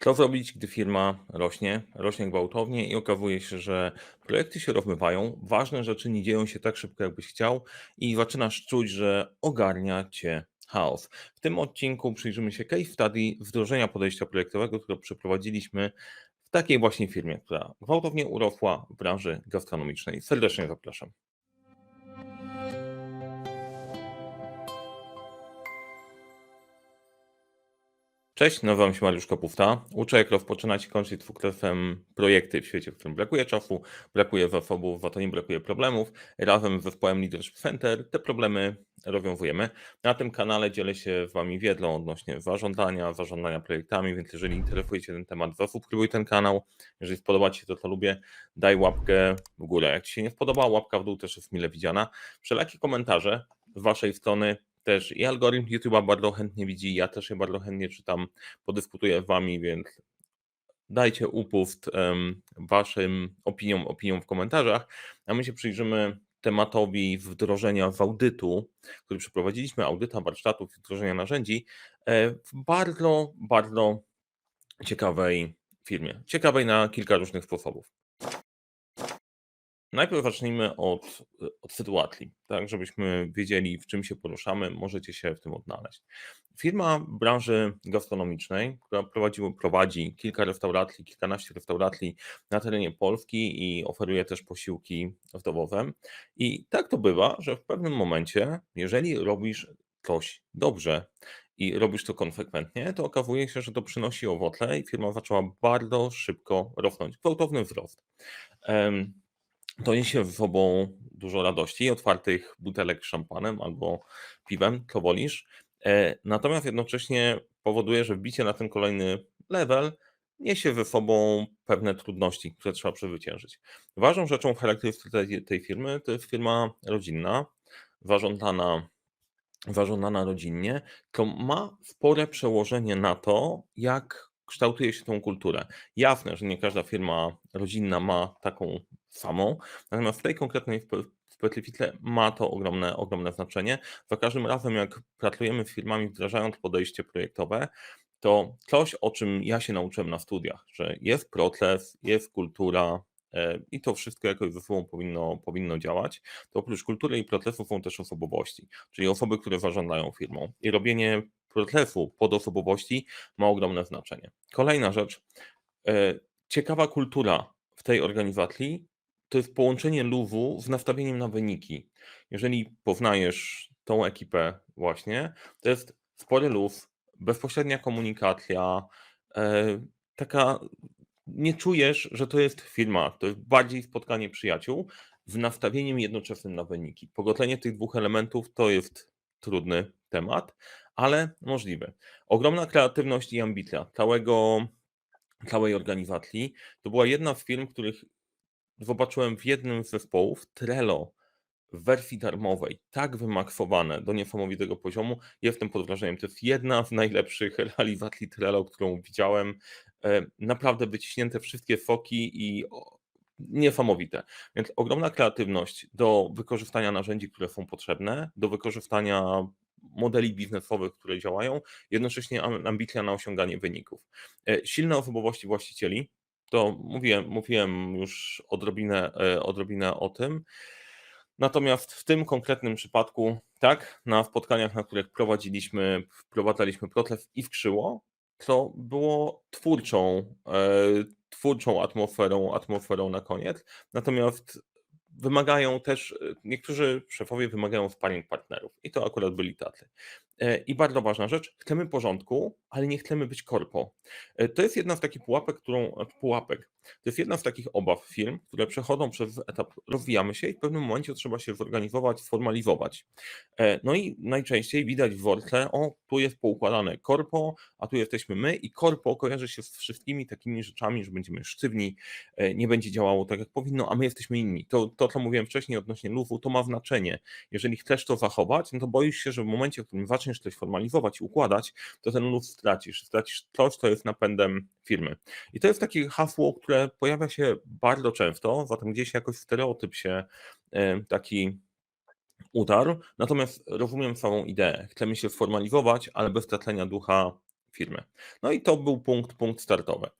Co zrobić, gdy firma rośnie, rośnie gwałtownie i okazuje się, że projekty się rozmywają, ważne rzeczy nie dzieją się tak szybko, jakbyś chciał i zaczynasz czuć, że ogarnia cię chaos. W tym odcinku przyjrzymy się case study wdrożenia podejścia projektowego, które przeprowadziliśmy w takiej właśnie firmie, która gwałtownie urosła w branży gastronomicznej. Serdecznie zapraszam. Cześć, nazywam się Mariusz Kopówta. Uczę, jak rozpoczynać i kończyć sukcesem projekty w świecie, w którym brakuje czasu, brakuje zasobów, to nie brakuje problemów. Razem z zespołem Leadership Center te problemy rozwiązujemy. Na tym kanale dzielę się z Wami wiedzą odnośnie zarządzania, zarządzania projektami, więc jeżeli interesuje Cię ten temat, zasubskrybuj ten kanał. Jeżeli spodoba Ci się to, co lubię, daj łapkę w górę. Jak Ci się nie spodoba, łapka w dół też jest mile widziana. Wszelakie komentarze z Waszej strony też i algorytm YouTube'a bardzo chętnie widzi, ja też je bardzo chętnie czytam, podyskutuję z Wami, więc dajcie upust um, Waszym opiniom, opiniom w komentarzach, a my się przyjrzymy tematowi wdrożenia w audytu, który przeprowadziliśmy, audyta warsztatów wdrożenia narzędzi e, w bardzo, bardzo ciekawej firmie. Ciekawej na kilka różnych sposobów. Najpierw zacznijmy od, od sytuacji, tak, żebyśmy wiedzieli, w czym się poruszamy, możecie się w tym odnaleźć. Firma branży gastronomicznej, która prowadzi, prowadzi kilka restauracji, kilkanaście restauracji na terenie Polski i oferuje też posiłki domowe. I tak to bywa, że w pewnym momencie, jeżeli robisz coś dobrze i robisz to konsekwentnie, to okazuje się, że to przynosi owoce i firma zaczęła bardzo szybko rosnąć. Gwałtowny wzrost to niesie ze sobą dużo radości, otwartych butelek szampanem albo piwem, co wolisz. E, natomiast jednocześnie powoduje, że wbicie na ten kolejny level niesie ze sobą pewne trudności, które trzeba przezwyciężyć. Ważną rzeczą w charakterystyce tej firmy to jest firma rodzinna, zarządzana, zarządzana rodzinnie, to ma spore przełożenie na to, jak kształtuje się tą kulturę. Jasne, że nie każda firma rodzinna ma taką samą, natomiast w tej konkretnej specyfice ma to ogromne, ogromne znaczenie. Za każdym razem, jak pracujemy z firmami, wdrażając podejście projektowe, to coś, o czym ja się nauczyłem na studiach, że jest proces, jest kultura, e, i to wszystko jakoś ze sobą powinno, powinno działać, to oprócz kultury i procesu są też osobowości, czyli osoby, które zarządzają firmą. I robienie procesu podosobowości ma ogromne znaczenie. Kolejna rzecz, e, ciekawa kultura w tej organizacji to jest połączenie luwu z nastawieniem na wyniki. Jeżeli poznajesz tą ekipę właśnie, to jest spory luz, bezpośrednia komunikacja, e, taka nie czujesz, że to jest firma, to jest bardziej spotkanie przyjaciół z nastawieniem jednoczesnym na wyniki. Pogodzenie tych dwóch elementów to jest trudny temat, ale możliwy. Ogromna kreatywność i ambicja całego, całej organizacji. To była jedna z firm, których zobaczyłem w jednym z zespołów, Trello w wersji darmowej, tak wymaksowane do niesamowitego poziomu. Jestem pod wrażeniem. To jest jedna z najlepszych realizacji Trello, którą widziałem. E, naprawdę wyciśnięte wszystkie foki i niesamowite. Więc ogromna kreatywność do wykorzystania narzędzi, które są potrzebne, do wykorzystania modeli biznesowych, które działają, jednocześnie ambicja na osiąganie wyników. E, silne osobowości właścicieli, to mówiłem, mówiłem już odrobinę, e, odrobinę o tym. Natomiast w tym konkretnym przypadku, tak, na spotkaniach, na których prowadziliśmy, wprowadzaliśmy proces i wkrzyło, to było twórczą, e, twórczą atmosferą, atmosferą na koniec. Natomiast wymagają też, e, niektórzy szefowie wymagają sparring partnerów i to akurat byli tacy. E, I bardzo ważna rzecz, chcemy porządku, ale nie chcemy być korpo. E, to jest jedna z takich pułapek, którą, pułapek, to jest jedna z takich obaw firm, które przechodzą przez etap rozwijamy się i w pewnym momencie trzeba się zorganizować, sformalizować. No i najczęściej widać w wortle, o tu jest poukładane korpo, a tu jesteśmy my i korpo kojarzy się z wszystkimi takimi rzeczami, że będziemy sztywni, nie będzie działało tak jak powinno, a my jesteśmy inni. To, to co mówiłem wcześniej odnośnie lufu, to ma znaczenie. Jeżeli chcesz to zachować, no to boisz się, że w momencie, w którym zaczniesz coś formalizować i układać, to ten luz stracisz. Stracisz coś, co jest napędem firmy. I to jest takie hasło, które pojawia się bardzo często, zatem gdzieś jakoś stereotyp się e, taki utarł. Natomiast rozumiem całą ideę. Chcemy się sformalizować, ale bez tracenia ducha firmy. No i to był punkt, punkt startowy.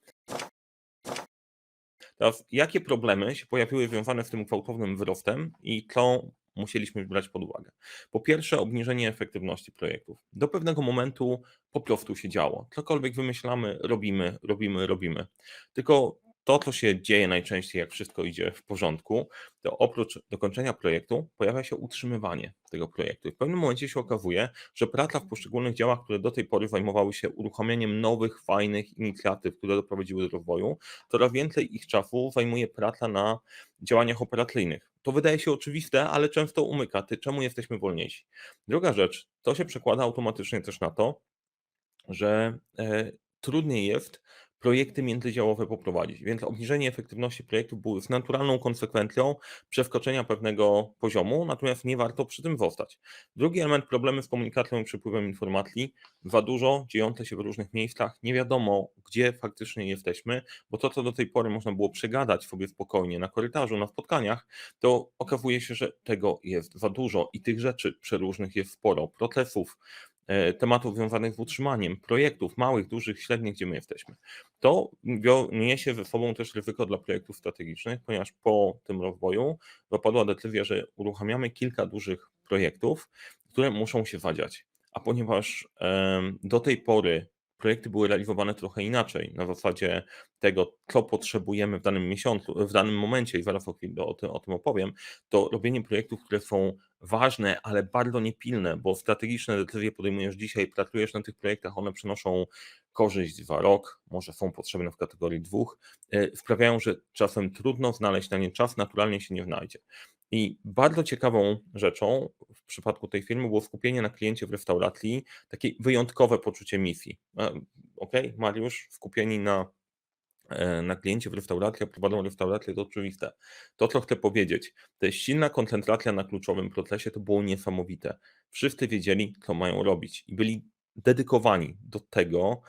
Teraz, jakie problemy się pojawiły związane z tym gwałtownym wzrostem i co musieliśmy brać pod uwagę? Po pierwsze, obniżenie efektywności projektów. Do pewnego momentu po prostu się działo. Cokolwiek wymyślamy, robimy, robimy, robimy. Tylko to, co się dzieje najczęściej, jak wszystko idzie w porządku, to oprócz dokończenia projektu pojawia się utrzymywanie tego projektu. W pewnym momencie się okazuje, że praca w poszczególnych działach, które do tej pory zajmowały się uruchamianiem nowych, fajnych inicjatyw, które doprowadziły do rozwoju, coraz więcej ich czasu zajmuje praca na działaniach operacyjnych. To wydaje się oczywiste, ale często umyka. Ty, czemu jesteśmy wolniejsi? Druga rzecz, to się przekłada automatycznie też na to, że e, trudniej jest projekty międzydziałowe poprowadzić. Więc obniżenie efektywności projektu było z naturalną konsekwencją przeskoczenia pewnego poziomu, natomiast nie warto przy tym zostać. Drugi element problemy z komunikacją i przepływem informacji. Za dużo dziejące się w różnych miejscach, nie wiadomo gdzie faktycznie jesteśmy, bo to, co do tej pory można było przegadać sobie spokojnie na korytarzu, na spotkaniach, to okazuje się, że tego jest za dużo i tych rzeczy przeróżnych jest sporo, procesów, tematów związanych z utrzymaniem, projektów małych, dużych, średnich, gdzie my jesteśmy. To niesie ze sobą też ryzyko dla projektów strategicznych, ponieważ po tym rozwoju zapadła decyzja, że uruchamiamy kilka dużych projektów, które muszą się wadziać. A ponieważ do tej pory projekty były realizowane trochę inaczej, na zasadzie tego, co potrzebujemy w danym miesiącu, w danym momencie i zaraz o tym opowiem, to robienie projektów, które są ważne, ale bardzo niepilne, bo strategiczne decyzje podejmujesz dzisiaj, pracujesz na tych projektach, one przynoszą korzyść za rok, może są potrzebne w kategorii dwóch, e, sprawiają, że czasem trudno znaleźć na nie czas, naturalnie się nie znajdzie. I bardzo ciekawą rzeczą w przypadku tej firmy było skupienie na kliencie w restauracji, takie wyjątkowe poczucie misji. E, ok, Mariusz, skupieni na, na kliencie w restauracji, a prowadzą restaurację, to oczywiste. To, co chcę powiedzieć, to jest silna koncentracja na kluczowym procesie, to było niesamowite. Wszyscy wiedzieli, co mają robić i byli dedykowani do tego,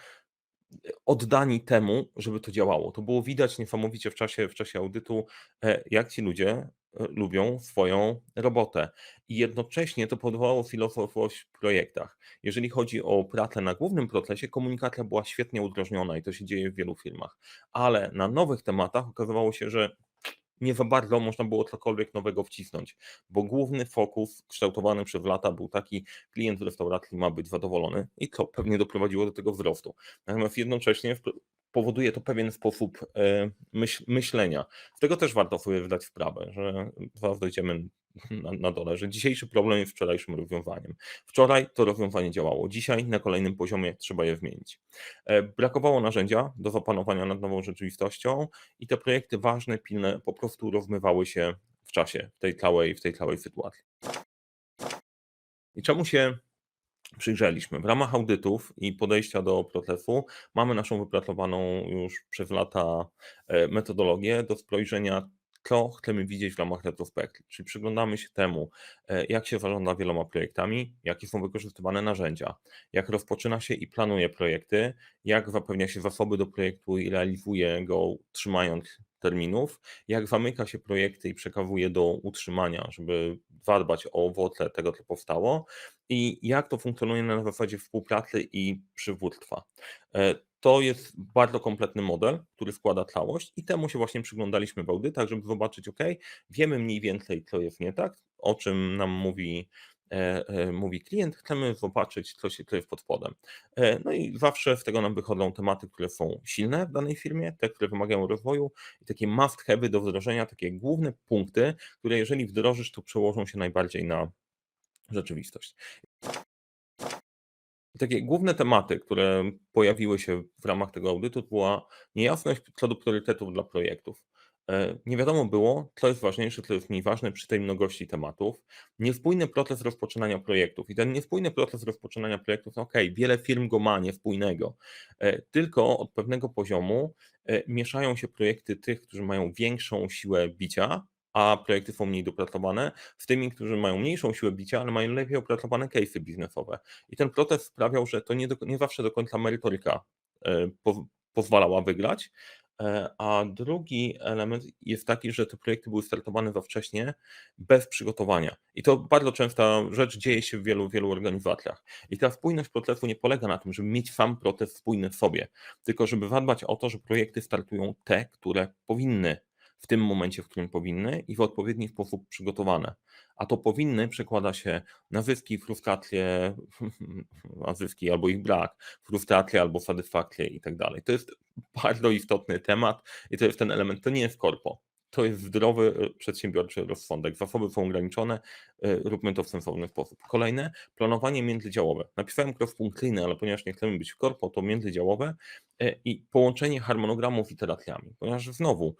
oddani temu, żeby to działało. To było widać niesamowicie w czasie, w czasie audytu, e, jak ci ludzie e, lubią swoją robotę. I jednocześnie to powodowało filozofowość w projektach. Jeżeli chodzi o pracę na głównym procesie, komunikacja była świetnie udrożniona i to się dzieje w wielu firmach. Ale na nowych tematach okazywało się, że nie za bardzo można było cokolwiek nowego wcisnąć, bo główny fokus kształtowany przez lata był taki, klient w restauracji ma być zadowolony i to pewnie doprowadziło do tego wzrostu. Natomiast jednocześnie powoduje to pewien sposób e, myśl, myślenia. Z tego też warto sobie wydać sprawę, że zaraz dojdziemy na, na dole, że dzisiejszy problem jest wczorajszym rozwiązaniem. Wczoraj to rozwiązanie działało, dzisiaj na kolejnym poziomie trzeba je zmienić. E, brakowało narzędzia do zapanowania nad nową rzeczywistością i te projekty ważne, pilne po prostu rozmywały się w czasie w tej całej, w tej całej sytuacji. I czemu się przyjrzeliśmy. W ramach audytów i podejścia do procesu mamy naszą wypracowaną już przez lata e, metodologię do spojrzenia, co chcemy widzieć w ramach retrospekcji. Czyli przyglądamy się temu, e, jak się zarządza wieloma projektami, jakie są wykorzystywane narzędzia, jak rozpoczyna się i planuje projekty, jak zapewnia się zasoby do projektu i realizuje go trzymając terminów, jak zamyka się projekty i przekazuje do utrzymania, żeby zadbać o owoce tego, co powstało i jak to funkcjonuje na zasadzie współpracy i przywództwa. To jest bardzo kompletny model, który składa całość i temu się właśnie przyglądaliśmy w audytach, żeby zobaczyć, ok, wiemy mniej więcej, co jest nie tak, o czym nam mówi E, e, mówi klient, chcemy zobaczyć, co się kryje pod spodem. E, no i zawsze z tego nam wychodzą tematy, które są silne w danej firmie, te, które wymagają rozwoju i takie must have do wdrożenia, takie główne punkty, które jeżeli wdrożysz, to przełożą się najbardziej na rzeczywistość. Takie główne tematy, które pojawiły się w ramach tego audytu, była niejasność co do priorytetów dla projektów. E, nie wiadomo było, co jest ważniejsze, co jest mniej ważne przy tej mnogości tematów. Niespójny proces rozpoczynania projektów. I ten niespójny proces rozpoczynania projektów, ok, wiele firm go ma niespójnego, e, tylko od pewnego poziomu e, mieszają się projekty tych, którzy mają większą siłę bicia, a projekty są mniej dopracowane, z tymi, którzy mają mniejszą siłę bicia, ale mają lepiej opracowane case'y biznesowe. I ten proces sprawiał, że to nie, do, nie zawsze do końca merytoryka po, pozwalała wygrać, E, a drugi element jest taki, że te projekty były startowane za wcześnie, bez przygotowania. I to bardzo częsta rzecz dzieje się w wielu, wielu organizacjach. I ta spójność procesu nie polega na tym, żeby mieć sam proces spójny w sobie, tylko żeby zadbać o to, że projekty startują te, które powinny w tym momencie, w którym powinny i w odpowiedni sposób przygotowane. A to powinny przekłada się na zyski, frustracje, a zyski albo ich brak, frustracje albo satysfakcję i tak dalej. To jest bardzo istotny temat i to jest ten element, to nie jest korpo. To jest zdrowy, e, przedsiębiorczy rozsądek. Zasoby są ograniczone, e, róbmy to w sensowny sposób. Kolejne, planowanie międzydziałowe. Napisałem cross-funkcyjne, ale ponieważ nie chcemy być w korpo, to międzydziałowe e, i połączenie harmonogramów z iteracjami. Ponieważ znowu,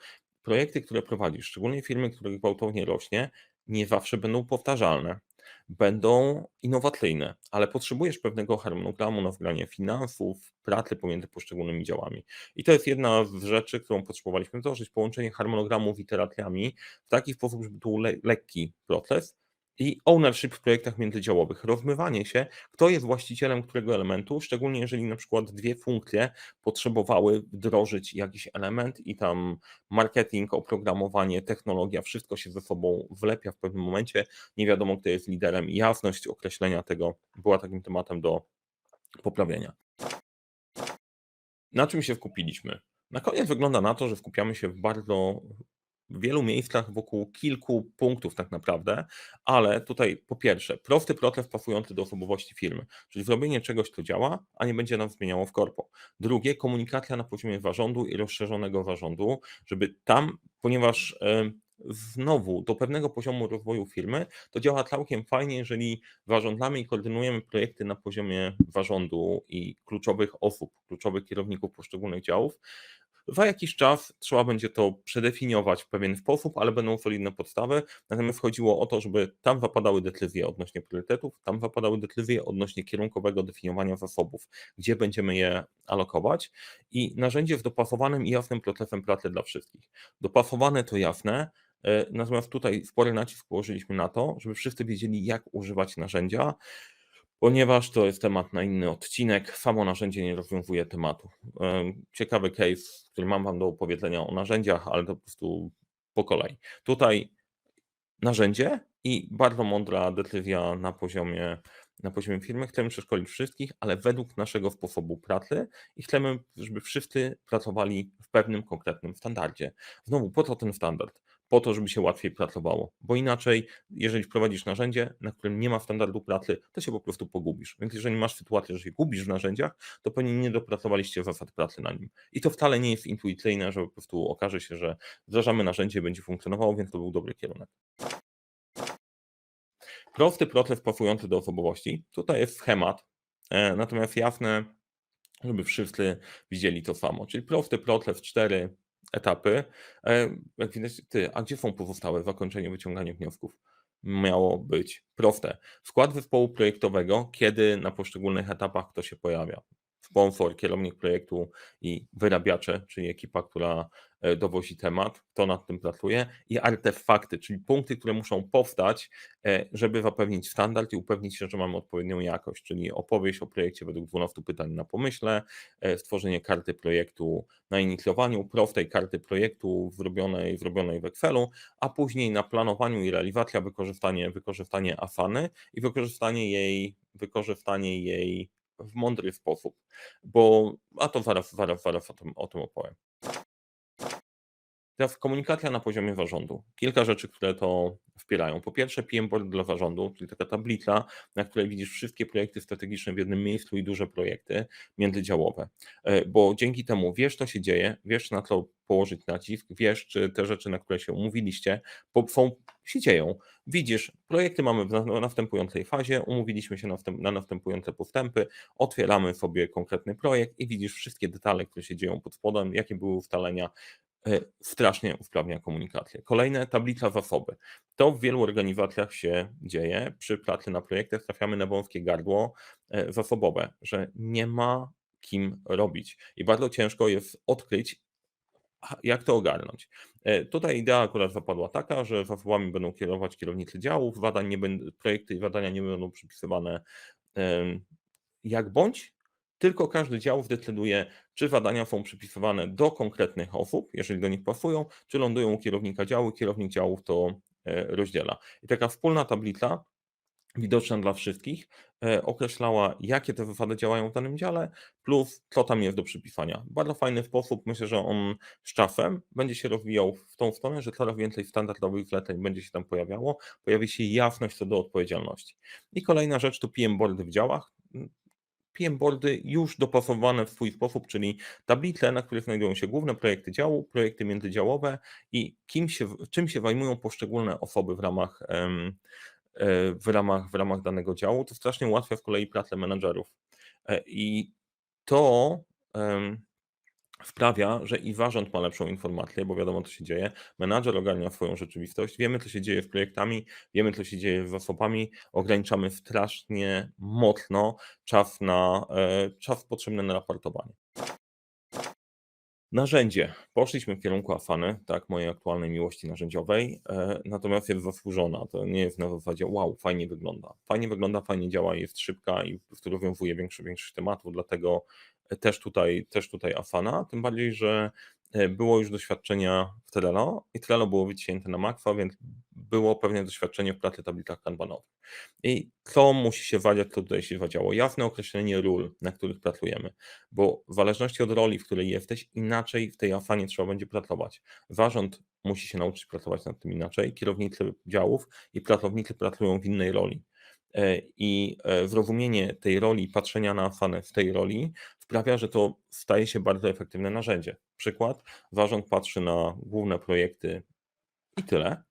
projekty, które prowadzisz, szczególnie firmy, które gwałtownie rośnie, nie zawsze będą powtarzalne, będą innowacyjne, ale potrzebujesz pewnego harmonogramu na wgranie finansów, pracy pomiędzy poszczególnymi działami. I to jest jedna z rzeczy, którą potrzebowaliśmy wdrożyć, połączenie harmonogramu z iteracjami w taki sposób, żeby to był le lekki proces, i ownership w projektach międzydziałowych, rozmywanie się, kto jest właścicielem którego elementu, szczególnie jeżeli na przykład dwie funkcje potrzebowały wdrożyć jakiś element i tam marketing, oprogramowanie, technologia, wszystko się ze sobą wlepia w pewnym momencie, nie wiadomo kto jest liderem i jasność określenia tego była takim tematem do poprawienia. Na czym się skupiliśmy? Na koniec wygląda na to, że skupiamy się w bardzo w wielu miejscach wokół kilku punktów tak naprawdę, ale tutaj po pierwsze, prosty proces pasujący do osobowości firmy, czyli zrobienie czegoś, co działa, a nie będzie nam zmieniało w korpo. Drugie, komunikacja na poziomie zarządu i rozszerzonego zarządu, żeby tam, ponieważ znowu do pewnego poziomu rozwoju firmy, to działa całkiem fajnie, jeżeli zarządzamy i koordynujemy projekty na poziomie zarządu i kluczowych osób, kluczowych kierowników poszczególnych działów, za jakiś czas trzeba będzie to przedefiniować w pewien sposób, ale będą solidne podstawy. Natomiast chodziło o to, żeby tam zapadały decyzje odnośnie priorytetów, tam zapadały decyzje odnośnie kierunkowego definiowania zasobów, gdzie będziemy je alokować. I narzędzie z dopasowanym i jasnym procesem pracy dla wszystkich. Dopasowane to jasne, e, natomiast tutaj spory nacisk położyliśmy na to, żeby wszyscy wiedzieli, jak używać narzędzia ponieważ to jest temat na inny odcinek. Samo narzędzie nie rozwiązuje tematu. Ciekawy case, który mam Wam do opowiedzenia o narzędziach, ale to po prostu po kolei. Tutaj narzędzie i bardzo mądra decyzja na poziomie, na poziomie firmy. Chcemy przeszkolić wszystkich, ale według naszego sposobu pracy i chcemy, żeby wszyscy pracowali w pewnym konkretnym standardzie. Znowu, po co ten standard? Po to, żeby się łatwiej pracowało. Bo inaczej, jeżeli wprowadzisz narzędzie, na którym nie ma standardu pracy, to się po prostu pogubisz. Więc jeżeli masz sytuację, że się gubisz w narzędziach, to pewnie nie dopracowaliście zasad pracy na nim. I to wcale nie jest intuicyjne, że po prostu okaże się, że wdrażamy narzędzie, będzie funkcjonowało, więc to był dobry kierunek. Prosty proces pasujący do osobowości. Tutaj jest schemat, e, natomiast jasne, żeby wszyscy widzieli to samo. Czyli prosty proces, cztery etapy. E, jak widać, ty, a gdzie są pozostałe zakończenie wyciągania wniosków? Miało być proste. Skład zespołu projektowego, kiedy na poszczególnych etapach kto się pojawia sponsor, kierownik projektu i wyrabiacze, czyli ekipa, która e, dowozi temat, kto nad tym pracuje. I artefakty, czyli punkty, które muszą powstać, e, żeby zapewnić standard i upewnić się, że mamy odpowiednią jakość, czyli opowieść o projekcie według 12 pytań na pomyśle, e, stworzenie karty projektu na inicjowaniu, prostej karty projektu zrobionej, zrobionej w Excelu, a później na planowaniu i realizacja, wykorzystanie, wykorzystanie Asany i wykorzystanie jej, wykorzystanie jej w mądry sposób, bo a to zaraz, zaraz, zaraz o tym, o tym opowiem. Teraz komunikacja na poziomie zarządu. Kilka rzeczy, które to wspierają. Po pierwsze, PM Board dla zarządu, czyli taka tablica, na której widzisz wszystkie projekty strategiczne w jednym miejscu i duże projekty międzydziałowe. E, bo dzięki temu wiesz, co się dzieje, wiesz, na co położyć nacisk, wiesz, czy te rzeczy, na które się umówiliście, są, się dzieją. Widzisz, projekty mamy w następującej fazie, umówiliśmy się na, na następujące postępy, otwieramy sobie konkretny projekt i widzisz wszystkie detale, które się dzieją pod spodem, jakie były ustalenia, E, strasznie usprawnia komunikację. Kolejne, tablica zasoby. To w wielu organizacjach się dzieje. Przy pracy na projektach trafiamy na wąskie gardło e, zasobowe, że nie ma kim robić. I bardzo ciężko jest odkryć, jak to ogarnąć. E, tutaj idea akurat zapadła taka, że zasobami będą kierować kierownicy działów, zadań nie będą, projekty i zadania nie będą przypisywane jak bądź, tylko każdy dział zdecyduje, czy zadania są przypisywane do konkretnych osób, jeżeli do nich pasują, czy lądują u kierownika działu, kierownik działów to e, rozdziela. I taka wspólna tablica widoczna dla wszystkich, e, określała, jakie te wywady działają w danym dziale, plus co tam jest do przypisania. Bardzo fajny sposób, myślę, że on z czasem będzie się rozwijał w tą stronę, że coraz więcej standardowych zleceń będzie się tam pojawiało, pojawi się jasność co do odpowiedzialności. I kolejna rzecz to PM boardy w działach. PM boardy już dopasowane w swój sposób, czyli tablice, na których znajdują się główne projekty działu, projekty międzydziałowe i kim się, czym się zajmują poszczególne osoby w ramach w ramach, w ramach danego działu, to strasznie ułatwia w kolei pracę menedżerów. E, I to sprawia, że i zarząd ma lepszą informację, bo wiadomo, co się dzieje. Menadżer ogarnia swoją rzeczywistość, wiemy, co się dzieje z projektami, wiemy, co się dzieje z zasobami, ograniczamy strasznie mocno czas, na, e, czas potrzebny na raportowanie. Narzędzie. Poszliśmy w kierunku Afany, tak, mojej aktualnej miłości narzędziowej, e, natomiast jest zasłużona. To nie jest na zasadzie wow, fajnie wygląda. Fajnie wygląda, fajnie działa, jest szybka i rozwiązuje większy, większość tematów, dlatego też tutaj, też tutaj Afana, tym bardziej, że było już doświadczenia w Trello i Trello było wycięte na Makwa, więc było pewne doświadczenie w pracy tablicach kanbanowych. I co musi się wadziać, co tutaj się wadziało? Jasne określenie ról, na których pracujemy, bo w zależności od roli, w której jesteś, inaczej w tej afanie trzeba będzie pracować. Zarząd musi się nauczyć pracować nad tym inaczej, kierownicy działów i pracownicy pracują w innej roli. E, I e, zrozumienie tej roli, patrzenia na afanę w tej roli sprawia, że to staje się bardzo efektywne narzędzie. Przykład, zarząd patrzy na główne projekty i tyle,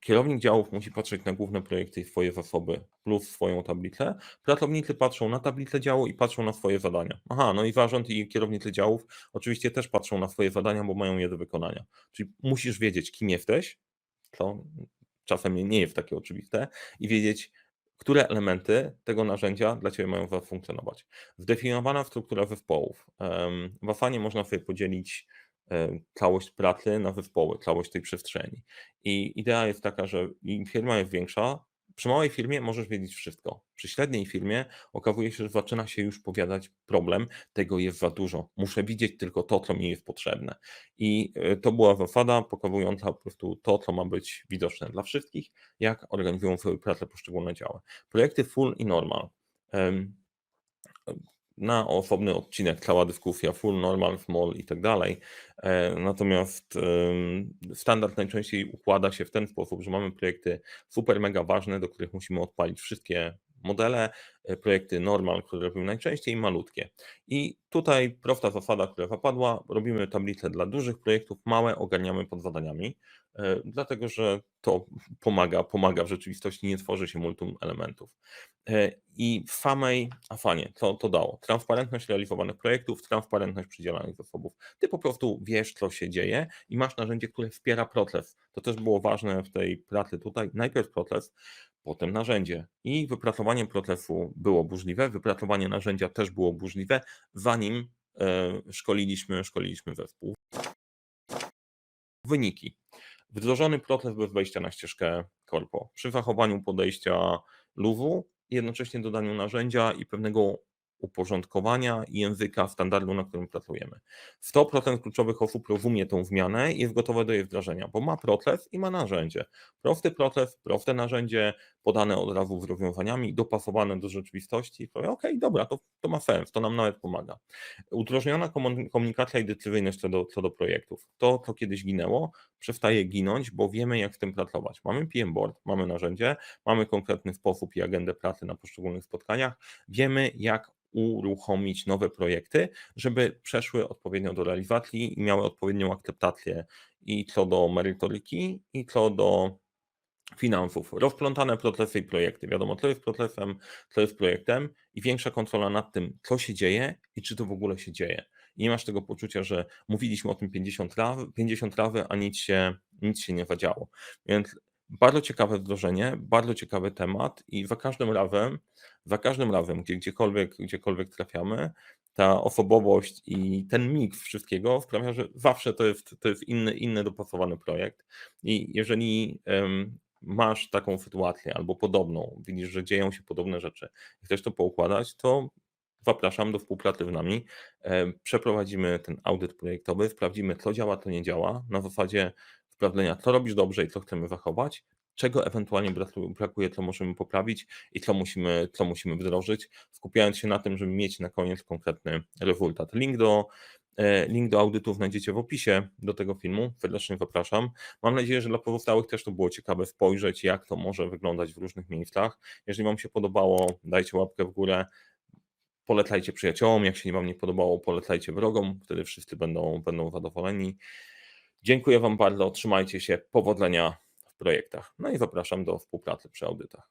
Kierownik działów musi patrzeć na główne projekty i swoje zasoby plus swoją tablicę. Pracownicy patrzą na tablicę działu i patrzą na swoje zadania. Aha, no i zarząd i kierownicy działów oczywiście też patrzą na swoje zadania, bo mają je do wykonania. Czyli musisz wiedzieć, kim jesteś, co czasem nie jest takie oczywiste, i wiedzieć, które elementy tego narzędzia dla Ciebie mają zafunkcjonować. Zdefiniowana struktura zespołów. W Afanie można sobie podzielić E, całość pracy na zespoły, całość tej przestrzeni. I idea jest taka, że im firma jest większa, przy małej firmie możesz wiedzieć wszystko. Przy średniej firmie okazuje się, że zaczyna się już powiadać problem, tego jest za dużo. Muszę widzieć tylko to, co mi jest potrzebne. I e, to była zasada pokazująca po prostu to, co ma być widoczne dla wszystkich, jak organizują swoją pracę poszczególne działy. Projekty full i normal na osobny odcinek cała dyskusja full, normal, small i tak dalej. E, natomiast standard najczęściej układa się w ten sposób, że mamy projekty super mega ważne, do których musimy odpalić wszystkie modele, e, projekty normal, które robimy najczęściej, malutkie. I tutaj prosta zasada, która zapadła, robimy tablicę dla dużych projektów, małe ogarniamy pod zadaniami, e, dlatego że to pomaga, pomaga w rzeczywistości, nie tworzy się multum elementów. E, I w samej Afanie to, to dało? Transparentność realizowanych projektów, transparentność przydzielanych zasobów. Ty po prostu wiesz, co się dzieje i masz narzędzie, które wspiera proces. To też było ważne w tej pracy tutaj. Najpierw proces, potem narzędzie. I wypracowanie procesu było burzliwe, wypracowanie narzędzia też było burzliwe, zanim e, szkoliliśmy, szkoliliśmy zespół. Wyniki. Wdrożony proces bez wejścia na ścieżkę korpo. Przy zachowaniu podejścia luzu, jednocześnie dodaniu narzędzia i pewnego uporządkowania i języka standardu, na którym pracujemy. 100% kluczowych osób rozumie tą zmianę i jest gotowe do jej wdrażania, bo ma proces i ma narzędzie. Prosty proces, proste narzędzie, podane od razu z rozwiązaniami, dopasowane do rzeczywistości. Powie, ok, dobra, to, to ma sens, to nam nawet pomaga. Udrożniona komunikacja i decyzyjność co do, co do projektów. To, co kiedyś ginęło, przestaje ginąć, bo wiemy, jak z tym pracować. Mamy PM board, mamy narzędzie, mamy konkretny sposób i agendę pracy na poszczególnych spotkaniach, wiemy, jak uruchomić nowe projekty, żeby przeszły odpowiednio do realizacji i miały odpowiednią akceptację i co do merytoryki, i co do finansów. Rozplątane procesy i projekty. Wiadomo, co jest procesem, co jest projektem i większa kontrola nad tym, co się dzieje i czy to w ogóle się dzieje. I nie masz tego poczucia, że mówiliśmy o tym 50 razy, 50 razy a nic się, nic się nie zadziało. Więc bardzo ciekawe wdrożenie, bardzo ciekawy temat i za każdym razem, za każdym razem, gdzie, gdziekolwiek, gdziekolwiek trafiamy, ta osobowość i ten miks wszystkiego sprawia, że zawsze to jest, to jest inny, inny dopasowany projekt. I jeżeli um, masz taką sytuację albo podobną, widzisz, że dzieją się podobne rzeczy i chcesz to poukładać, to zapraszam do współpracy z nami. Przeprowadzimy ten audyt projektowy, sprawdzimy, co działa, co nie działa, na zasadzie sprawdzenia, co robisz dobrze i co chcemy zachować, czego ewentualnie braku- brakuje, co możemy poprawić i co musimy, co musimy wdrożyć, skupiając się na tym, żeby mieć na koniec konkretny rezultat. Link do, e, link do audytu znajdziecie w opisie do tego filmu. Serdecznie zapraszam. Mam nadzieję, że dla pozostałych też to było ciekawe spojrzeć, jak to może wyglądać w różnych miejscach. Jeżeli Wam się podobało, dajcie łapkę w górę. Polecajcie przyjaciołom, jak się Wam nie podobało, polecajcie wrogom, wtedy wszyscy będą, będą zadowoleni. Dziękuję Wam bardzo, trzymajcie się, powodzenia w projektach. No i zapraszam do współpracy przy audytach.